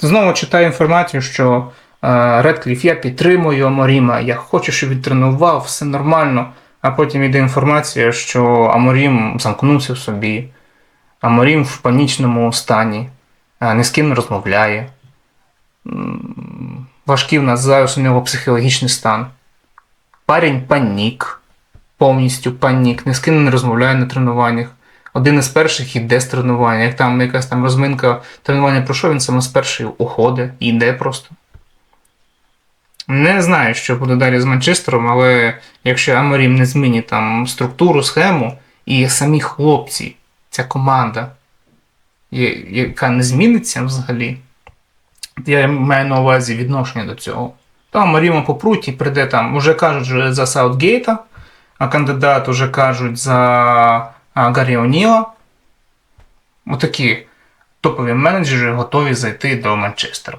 Знову читаю інформацію, що е, Редкліф, я підтримую Аморіма, я хочу, щоб він тренував, все нормально. А потім йде інформація, що Аморім замкнувся в собі, Аморім в панічному стані, е, ні з ким не розмовляє. Важкий в нас зараз у нього психологічний стан. Парень панік, повністю панік, ні з ким не розмовляє на тренуваннях. Один із перших іде з тренування. Як там якась там розминка тренування пройшов, він саме з першої уходить і йде просто. Не знаю, що буде далі з Манчестером, але якщо Аморім не змінить там структуру, схему, і самі хлопці, ця команда, яка не зміниться взагалі, я маю на увазі відношення до цього. То Аморіма попруть і прийде там, уже кажуть за Саутгейта, а кандидат уже кажуть за Гаррі О'Ніла. Отакі топові менеджери готові зайти до Манчестера.